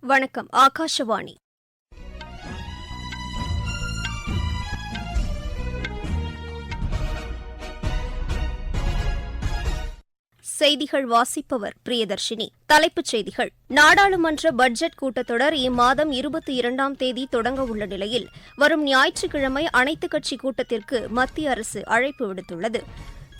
வணக்கம் ஆகாஷவாணி. செய்திகள் வாசிப்பவர் பிரியதர்ஷினி. தலைப்புச் செய்திகள். நாடாளுமன்ற பட்ஜெட் கூட்டத்தொடர் இம்மாதம் இருபத்தி இரண்டாம் தேதி தொடங்க உள்ள நிலையில் வரும் ஞாயிற்றுக்கிழமை அனைத்துக் கட்சி கூட்டத்திற்கு மத்திய அரசு அழைப்பு விடுத்துள்ளது.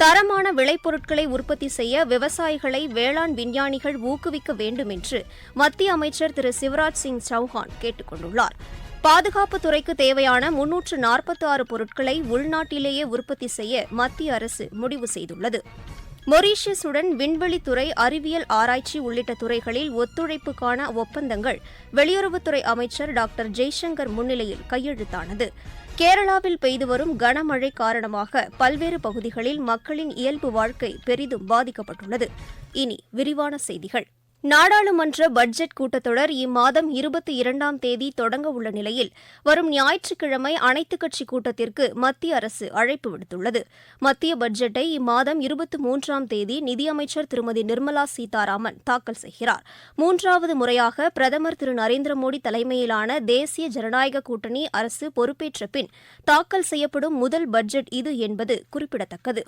தரமான விளைபொருட்களை உற்பத்தி செய்ய விவசாயிகளை வேளாண் விஞ்ஞானிகள் ஊக்குவிக்க வேண்டும் என்று மத்திய அமைச்சர் திரு சிவராஜ் சிங் சௌஹான் கேட்டுக் கொண்டுள்ளார் பாதுகாப்புத் துறைக்கு தேவையான முன்னூற்று நாற்பத்தி ஆறு பொருட்களை உள்நாட்டிலேயே உற்பத்தி செய்ய மத்திய அரசு முடிவு செய்துள்ளது. மொரீஷியஸுடன் விண்வெளித்துறை அறிவியல் ஆராய்ச்சி உள்ளிட்ட துறைகளில் ஒத்துழைப்புக்கான ஒப்பந்தங்கள் வெளியுறவுத்துறை அமைச்சர் டாக்டர் ஜெய்சங்கர் முன்னிலையில் கையெழுத்தானது. கேரளாவில் பெய்து வரும் கனமழை காரணமாக பல்வேறு பகுதிகளில் மக்களின் இயல்பு வாழ்க்கை பெரிதும் பாதிக்கப்பட்டுள்ளது. இனி விரிவான செய்திகள். நாடாளுமன்ற பட்ஜெட் கூட்டத்தொடர் இம்மாதம் இருபத்தி இரண்டாம் தேதி தொடங்க உள்ள நிலையில் வரும் ஞாயிற்றுக்கிழமை அனைத்துக் கட்சி கூட்டத்திற்கு மத்திய அரசு அழைப்பு விடுத்துள்ளது. மத்திய பட்ஜெட்டை இம்மாதம் இருபத்தி மூன்றாம் தேதி நிதியமைச்சர் திருமதி நிர்மலா சீதாராமன் தாக்கல் செய்கிறார். மூன்றாவது முறையாக பிரதமர் திரு நரேந்திர மோடி தலைமையிலான தேசிய ஜனநாயக கூட்டணி அரசு பொறுப்பேற்ற பின் தாக்கல் செய்யப்படும் முதல் பட்ஜெட் இது என்பது குறிப்பிடத்தக்கது.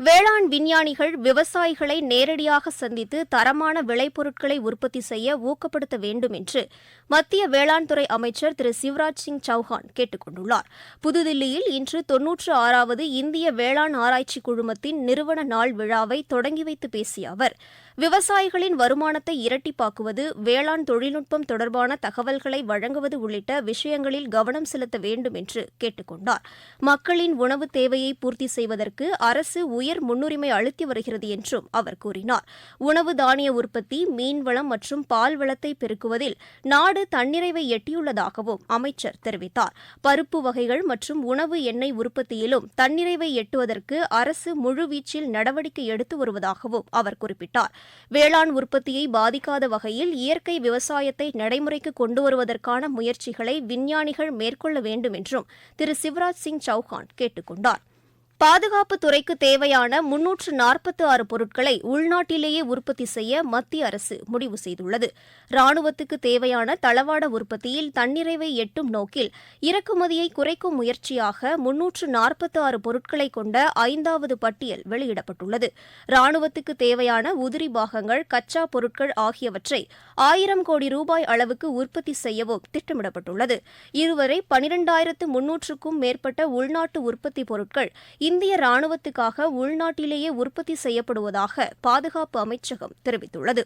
வேளாண் விஞ்ஞானிகள் விவசாயிகளை நேரடியாக சந்தித்து தரமான விளைபொருட்களை உற்பத்தி செய்ய ஊக்கப்படுத்த வேண்டும் என்று மத்திய வேளாண் துறை அமைச்சர் திரு சிவராஜ் சிங் சௌஹான் கேட்டுக் கொண்டுள்ளார். புதுதில்லியில் இன்று தொன்னூற்று ஆறாவது இந்திய வேளாண் ஆராய்ச்சி குழுமத்தின் நிறுவன நாள் விழாவை தொடங்கி வைத்து பேசிய அவர் விவசாயிகளின் வருமானத்தை இரட்டிப்பாக்குவது வேளாண் தொழில்நுட்பம் தொடர்பான தகவல்களை வழங்குவது உள்ளிட்ட விஷயங்களில் கவனம் செலுத்த வேண்டும் என்று கேட்டுக் கொண்டார் மக்களின் உணவு தேவையை பூர்த்தி செய்வதற்கு அரசு உயர் முன்னுரிமை அளித்து வருகிறது என்றும் அவர் கூறினார். உணவு தானிய உற்பத்தி மீன்வளம் மற்றும் பால் வளத்தை பெருக்குவதில் நாடு தன்னிறைவை எட்டியுள்ளதாகவும் அமைச்சர் தெரிவித்தார். பருப்பு வகைகள் மற்றும் உணவு எண்ணெய் உற்பத்தியிலும் தன்னிறைவை எட்டுவதற்கு அரசு முழுவீச்சில் நடவடிக்கை எடுத்து வருவதாகவும் அவர் குறிப்பிட்டார். வேளாண் உற்பத்தியை பாதிக்காத வகையில் இயற்கை விவசாயத்தை நடைமுறைக்கு கொண்டு வருவதற்கான முயற்சிகளை விஞ்ஞானிகள் மேற்கொள்ள வேண்டும் என்றும் திரு சிவராஜ் சிங் சௌஹான் கேட்டுக் கொண்டாா் பாதுகாப்பு துறைக்கு தேவையான முன்னூற்று நாற்பத்தி ஆறு பொருட்களை உள்நாட்டிலேயே உற்பத்தி செய்ய மத்திய அரசு முடிவு செய்துள்ளது. ராணுவத்துக்கு தேவையான தளவாட உற்பத்தியில் தன்னிறைவை எட்டும் நோக்கில் இறக்குமதியை குறைக்கும் முயற்சியாக முன்னூற்று நாற்பத்தி ஆறு பொருட்களை கொண்ட ஐந்தாவது பட்டியல் வெளியிடப்பட்டுள்ளது. ராணுவத்துக்கு தேவையான உதிரி பாகங்கள் கச்சா பொருட்கள் ஆகியவற்றை ஆயிரம் கோடி ரூபாய் அளவுக்கு உற்பத்தி செய்யவும் திட்டமிடப்பட்டுள்ளது. இதுவரை பனிரெண்டாயிரத்து முன்னூற்றுக்கும் மேற்பட்ட உள்நாட்டு உற்பத்தி பொருட்கள் இந்திய ராணுவத்துக்காக உள்நாட்டிலேயே உற்பத்தி செய்யப்படுவதாக பாதுகாப்பு அமைச்சகம் தெரிவித்துள்ளது.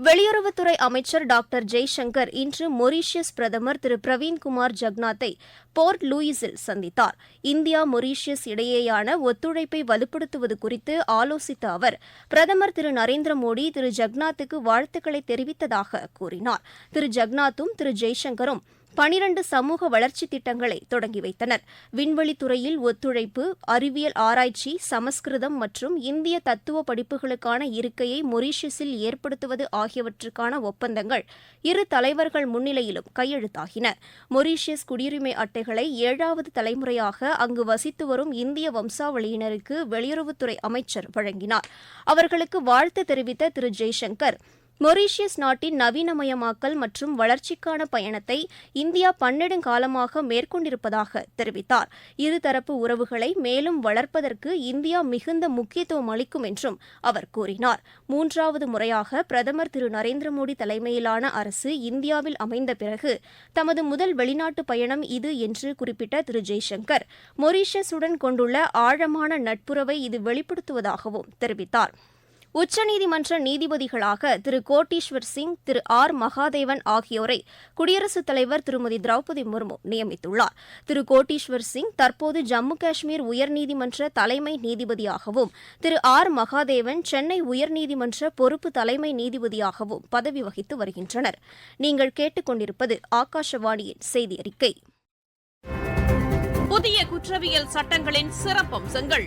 வெளியுறவுத்துறை அமைச்சர் டாக்டர் ஜெய்சங்கர் இன்று மொரீஷியஸ் பிரதமர் திரு பிரவீன்குமார் ஜக்நாத்தை போர்ட் லூயிஸில் சந்தித்தார். இந்தியா மொரீஷியஸ் இடையேயான ஒத்துழைப்பை வலுப்படுத்துவது குறித்து ஆலோசித்த அவர் பிரதமர் திரு நரேந்திர மோடி திரு ஜக்நாத்துக்கு வாழ்த்துக்களை தெரிவித்ததாக கூறினார். திரு ஜக்நாத்தும் திரு ஜெய்சங்கரும் பனிரண்டு சமூக வளர்ச்சி திட்டங்களை தொடங்கி வைத்தனர். விண்வெளித்துறையில் ஒத்துழைப்பு அறிவியல் ஆராய்ச்சி சமஸ்கிருதம் மற்றும் இந்திய தத்துவ படிப்புகளுக்கான இருக்கையை மொரீஷியஸில் ஏற்படுத்துவது ஆகியவற்றுக்கான ஒப்பந்தங்கள் இரு தலைவர்கள் முன்னிலையிலும் கையெழுத்தாகின. மொரீஷியஸ் குடியுரிமை அட்டைகளை ஏழாவது தலைமுறையாக அங்கு வசித்து வரும் இந்திய வம்சாவளியினருக்கு வெளியுறவுத்துறை அமைச்சர் வழங்கினார். அவர்களுக்கு வாழ்த்து தெரிவித்த திரு ஜெய்சங்கர் மொரீஷியஸ் நாட்டின் நவீனமயமாக்கல் மற்றும் வளர்ச்சிக்கான பயணத்தை இந்தியா பன்னெடுங்காலமாக மேற்கொண்டிருப்பதாக தெரிவித்தார். இருதரப்பு உறவுகளை மேலும் வளர்ப்பதற்கு இந்தியா மிகுந்த முக்கியத்துவம் அளிக்கும் என்றும் அவர் கூறினார். மூன்றாவது முறையாக பிரதமர் திரு நரேந்திர மோடி தலைமையிலான அரசு இந்தியாவில் அமைந்த பிறகு தமது முதல் வெளிநாட்டு பயணம் இது என்று குறிப்பிட்ட திரு ஜெய்சங்கர் மொரீஷியஸுடன் கொண்டுள்ள ஆழமான நட்புறவை இது வெளிப்படுத்துவதாகவும் தெரிவித்தார். உச்சநீதிமன்ற நீதிபதிகளாக திரு கோட்டீஸ்வர் சிங் திரு ஆர் மகாதேவன் ஆகியோரை குடியரசுத் தலைவர் திருமதி திரௌபதி முர்மு நியமித்துள்ளார். திரு கோட்டீஸ்வர் சிங் தற்போது ஜம்மு காஷ்மீர் உயர்நீதிமன்ற தலைமை நீதிபதியாகவும் திரு ஆர் மகாதேவன் சென்னை உயர்நீதிமன்ற பொறுப்பு தலைமை நீதிபதியாகவும் பதவி வகித்து வருகின்றனர். நீங்கள் கேட்டுக்கொண்டிருப்பது ஆகாஷவாணியின் செய்தி அறிக்கை புதிய குற்றவியல் சட்டங்களின் சிறப்பம்சங்கள்.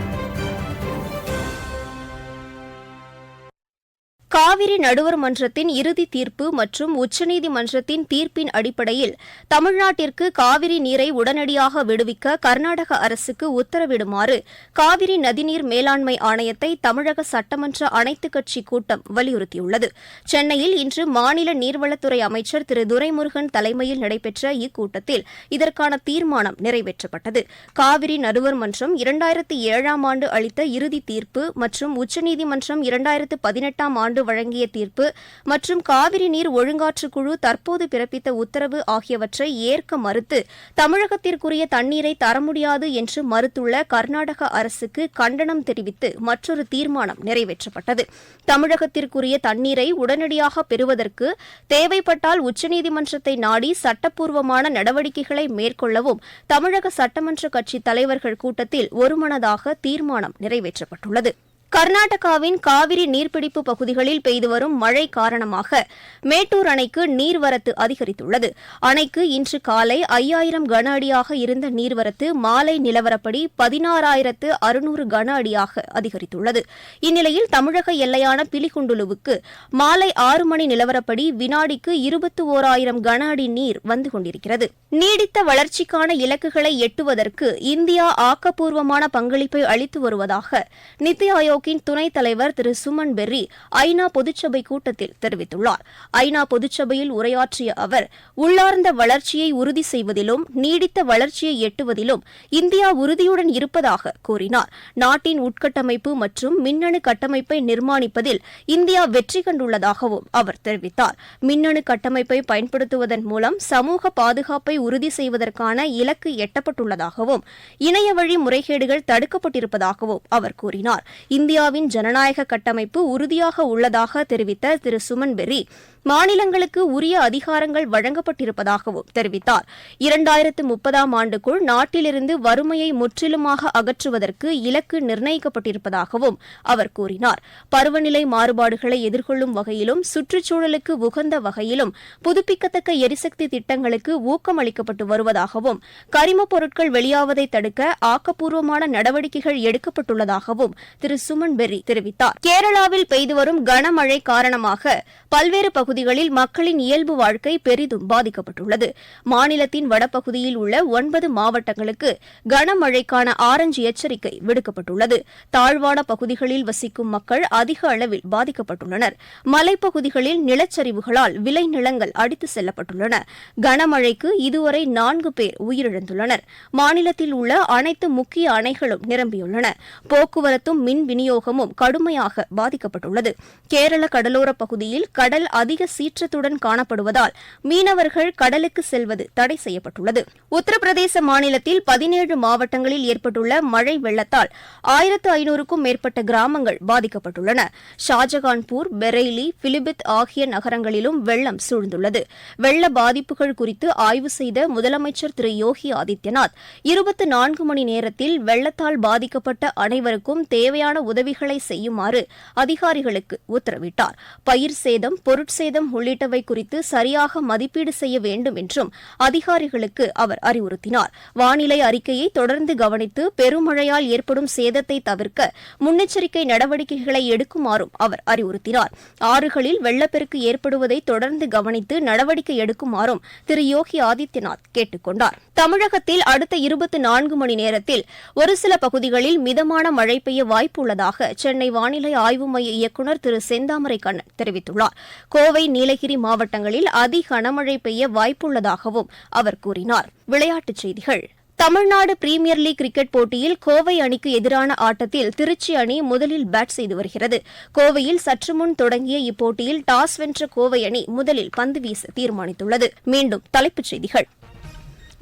காவிரி நடுவர் மன்றத்தின் இறுதி தீர்ப்பு மற்றும் உச்சநீதிமன்றத்தின் தீர்ப்பின் அடிப்படையில் தமிழ்நாட்டிற்கு காவிரி நீரை உடனடியாக விடுவிக்க கர்நாடக அரசுக்கு உத்தரவிடுமாறு காவிரி நதிநீர் மேலாண்மை ஆணையத்தை தமிழக சட்டமன்ற அனைத்துக் கட்சி கூட்டம் வலியுறுத்தியுள்ளது. சென்னையில் இன்று மாநில நீர்வளத்துறை அமைச்சர் திரு துரைமுருகன் தலைமையில் நடைபெற்ற இக்கூட்டத்தில் இதற்கான தீர்மானம் நிறைவேற்றப்பட்டது. காவிரி நடுவர் மன்றம் இரண்டாயிரத்தி ஏழாம் ஆண்டு அளித்த இறுதி தீர்ப்பு மற்றும் உச்சநீதிமன்றம் இரண்டாயிரத்து பதினெட்டாம் ஆண்டு வழங்கிய தீர்ப்பு மற்றும் காவிரி நீர் ஒழுங்காற்றுக் குழு தற்போது பிறப்பித்த உத்தரவு ஆகியவற்றை ஏற்க மறுத்து தமிழகத்திற்குரிய தண்ணீரை தர முடியாது என்று மறுத்துள்ள கர்நாடக அரசுக்கு கண்டனம் தெரிவித்து மற்றொரு தீர்மானம் நிறைவேற்றப்பட்டது. தமிழகத்திற்குரிய தண்ணீரை உடனடியாக பெறுவதற்கு தேவைப்பட்டால் உச்சநீதிமன்றத்தை நாடி சட்டப்பூர்வமான நடவடிக்கைகளை மேற்கொள்ளவும் தமிழக சட்டமன்ற கட்சித் தலைவர்கள் கூட்டத்தில் ஒருமனதாக தீர்மானம் நிறைவேற்றப்பட்டுள்ளது. கர்நாடகாவின் காவிரி நீர்பிடிப்பு பகுதிகளில் பெய்து வரும் மழை காரணமாக மேட்டூர் அணைக்கு நீர்வரத்து அதிகரித்துள்ளது. அணைக்கு இன்று காலை ஐயாயிரம் கன அடியாக இருந்த நீர்வரத்து மாலை நிலவரப்படி பதினாறாயிரத்து அறுநூறு கன அடியாக அதிகரித்துள்ளது. இந்நிலையில் தமிழக எல்லையான பிலிகுண்டுலுவுக்கு மாலை ஆறு மணி நிலவரப்படி வினாடிக்கு இருபத்தி ஓராயிரம் கன அடி நீர் வந்து கொண்டிருக்கிறது. நீடித்த வளர்ச்சிக்கான இலக்குகளை எட்டுவதற்கு இந்தியா ஆக்கப்பூர்வமான பங்களிப்பை அளித்து வருவதாக நித்தி ஆயோக்கின் துணைத் தலைவர் திரு சுமன் பெர்ரி ஐநா பொதுச்சபை கூட்டத்தில் தெரிவித்துள்ளார். ஐநா பொதுச்சபையில் உரையாற்றிய அவர் உள்ளார்ந்த வளர்ச்சியை உறுதி செய்வதிலும் நீடித்த வளர்ச்சியை எட்டுவதிலும் இந்தியா உறுதியுடன் இருப்பதாக கூறினார். நாட்டின் உட்கட்டமைப்பு மற்றும் மின்னணு கட்டமைப்பை நிர்மாணிப்பதில் இந்தியா வெற்றி கண்டுள்ளதாகவும் அவர் தெரிவித்தார். மின்னணு கட்டமைப்பை பயன்படுத்துவதன் மூலம் சமூக பாதுகாப்பை உறுதி செய்வதற்கான இலக்கு எட்டப்பட்டுள்ளதாகவும் இணைய வழி முறைகேடுகள் தடுக்கப்பட்டிருப்பதாகவும் அவர் கூறினார். இந்தியாவின் ஜனநாயக கட்டமைப்பு உறுதியாக உள்ளதாக தெரிவித்த திரு. சுமன் பெர்ரி மாநிலங்களுக்கு உரிய அதிகாரங்கள் வழங்கப்பட்டிருப்பதாகவும் தெரிவித்தார். இரண்டாயிரத்து முப்பதாம் ஆண்டுக்குள் நாட்டிலிருந்து வறுமையை முற்றிலுமாக அகற்றுவதற்கு இலக்கு நிர்ணயிக்கப்பட்டிருப்பதாகவும் அவர் கூறினார். பருவநிலை மாறுபாடுகளை எதிர்கொள்ளும் வகையிலும் சுற்றுச்சூழலுக்கு உகந்த வகையிலும் புதுப்பிக்கத்தக்க எரிசக்தி திட்டங்களுக்கு ஊக்கம் அளிக்கப்பட்டு வருவதாகவும் கரிமப் பொருட்கள் வெளியாவதை தடுக்க ஆக்கப்பூர்வமான நடவடிக்கைகள் எடுக்கப்பட்டுள்ளதாகவும் திரு. சுமன் பெர்ரி தெரிவித்தார். கேரளாவில் பெய்து வரும் கனமழை காரணமாக பல்வேறு பகுதிகளில் மக்களின் இயல்பு வாழ்க்கை பெரிதும் பாதிக்கப்பட்டுள்ளது. மாநிலத்தின் வடபகுதியில் உள்ள ஒன்பது மாவட்டங்களுக்கு கனமழைக்கான ஆரஞ்சு எச்சரிக்கை விடுக்கப்பட்டுள்ளது. தாழ்வான பகுதிகளில் வசிக்கும் மக்கள் அதிக அளவில் பாதிக்கப்பட்டுள்ளனர். மலைப்பகுதிகளில் நிலச்சரிவுகளால் விளைநிலங்கள் அடித்து செல்லப்பட்டுள்ளன. கனமழைக்கு இதுவரை நான்கு பேர் உயிரிழந்துள்ளனர். மாநிலத்தில் உள்ள அனைத்து முக்கிய அணைகளும் நிரம்பியுள்ளன. போக்குவரத்தும் மின் விநியோகமும் கடுமையாக பாதிக்கப்பட்டுள்ளது. கேரள கடலோரப் பகுதியில் கடல் அதிக சீற்றத்துடன் காணப்படுவதால் மீனவர்கள் கடலுக்கு செல்வது தடை செய்யப்பட்டுள்ளது. உத்தரப்பிரதேச மாநிலத்தில் பதினேழு மாவட்டங்களில் ஏற்பட்டுள்ள மழை வெள்ளத்தால் ஆயிரத்து ஐநூறுக்கும் மேற்பட்ட கிராமங்கள் பாதிக்கப்பட்டுள்ளன. ஷாஜகான்பூர் பெரெய்லி பிலிபித் ஆகிய நகரங்களிலும் வெள்ளம் சூழ்ந்துள்ளது. வெள்ள பாதிப்புகள் குறித்து ஆய்வு செய்த முதலமைச்சர் திரு யோகி ஆதித்யநாத் இருபத்தி நான்கு மணி நேரத்தில் வெள்ளத்தால் பாதிக்கப்பட்ட அனைவருக்கும் தேவையான உதவிகளை செய்யுமாறு அதிகாரிகளுக்கு உத்தரவிட்டார். பயிர் சேதம் பொருட்சேதம் உள்ளிட்டவை குறித்து சரியாக மதிப்பீடு செய்ய வேண்டும் என்றும் அதிகாரிகளுக்கு அவர் அறிவுறுத்தினார். வானிலை அறிக்கையை தொடர்ந்து கவனித்து பெருமழையால் ஏற்படும் சேதத்தை தவிர்க்க முன்னெச்சரிக்கை நடவடிக்கைகளை எடுக்குமாறும் அவர் அறிவுறுத்தினார். ஆறுகளில் வெள்ளப்பெருக்கு ஏற்படுவதை தொடர்ந்து கவனித்து நடவடிக்கை எடுக்குமாறும் திரு யோகி ஆதித்யநாத் கேட்டுக் கொண்டார். தமிழகத்தில் அடுத்த இருபத்தி நான்கு மணி நேரத்தில் ஒரு சில பகுதிகளில் மிதமான மழை பெய்ய வாய்ப்பு வாய்ப்புள்ளதாக சென்னை வானிலை ஆய்வு மைய இயக்குநர் திரு செந்தாமரை கண்ணன் தெரிவித்துள்ளார். கோவை நீலகிரி மாவட்டங்களில் அதி கனமழை பெய்ய வாய்ப்புள்ளதாகவும் அவர் கூறினார். விளையாட்டுச் செய்திகள். தமிழ்நாடு பிரீமியர் லீக் கிரிக்கெட் போட்டியில் கோவை அணிக்கு எதிரான ஆட்டத்தில் திருச்சி அணி முதலில் பேட் செய்து வருகிறது. கோவையில் சற்று முன் தொடங்கிய இப்போட்டியில் டாஸ் வென்ற கோவை அணி முதலில் பந்து வீச தீர்மானித்துள்ளது. மீண்டும் தலைப்புச் செய்திகள்.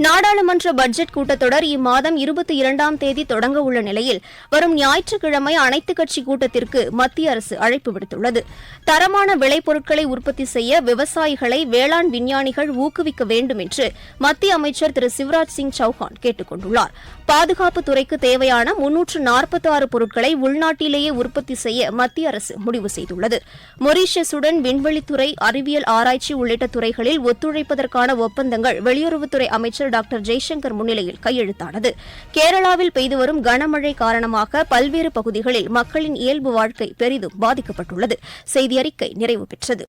நாடாளுமன்ற பட்ஜெட் கூட்டத்தொடர் இம்மாதம் இருபத்தி இரண்டாம் தேதி தொடங்க உள்ள நிலையில் வரும் ஞாயிற்றுக்கிழமை அனைத்துக் கட்சி கூட்டத்திற்கு மத்திய அரசு அழைப்பு விடுத்துள்ளது. தரமான விளைபொருட்களை உற்பத்தி செய்ய விவசாயிகளை வேளாண் விஞ்ஞானிகள் ஊக்குவிக்க வேண்டும் என்று மத்திய அமைச்சர் திரு சிவராஜ் சிங் சௌஹான் கேட்டுக் கொண்டுள்ளார். பாதுகாப்பு துறைக்கு தேவையான முன்னூற்று நாற்பத்தி ஆறு பொருட்களை உள்நாட்டிலேயே உற்பத்தி செய்ய மத்திய அரசு முடிவு செய்துள்ளது. மொரீஷியஸுடன் விண்வெளித்துறை அறிவியல் ஆராய்ச்சி உள்ளிட்ட துறைகளில் ஒத்துழைப்பதற்கான ஒப்பந்தங்கள் வெளியுறவுத்துறை அமைச்சர் டாக்டர் ஜெய்சங்கர் முன்னிலையில் கையெழுத்தானது. கேரளாவில் பெய்து வரும் கனமழை காரணமாக பல்வேறு பகுதிகளில் மக்களின் இயல்பு வாழ்க்கை பெரிதும் பாதிக்கப்பட்டுள்ளது. செய்தி அறிக்கை நிறைவு பெற்றது.